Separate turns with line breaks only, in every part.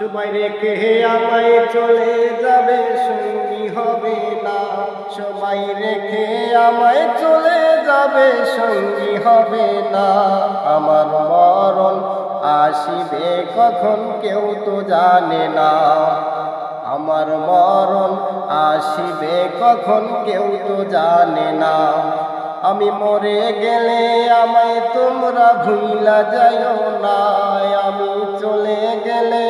সবাই রেখে আমায় চলে যাবে, সঙ্গী হবে না। সবাই রেখে আমায় চলে যাবে, সঙ্গী হবে না। আমার মরণ আসিবে কখন কেউ তো জানে না। আমার মরণ আসিবে কখন কেউ তো জানে না। আমি মরে গেলে আমায় তোমরা ভুইলা যাইও না। আমি চলে গেলে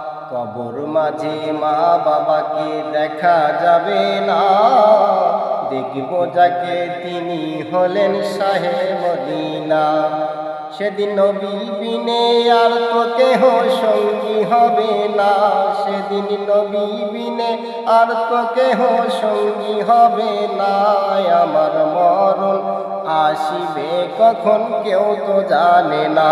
কবর মাঝে মা বাবাকে দেখা যাবে না। দেখব যাকে তিনি হলেন শাহে মদিনা। সেদিন নবী বিনে আর তো কেহ সঙ্গী হবে না। সেদিন নবী বিনে আর তো কেহ সঙ্গী হবে না। আমার মরণ আসিবে কখন কেউ তো জানে না।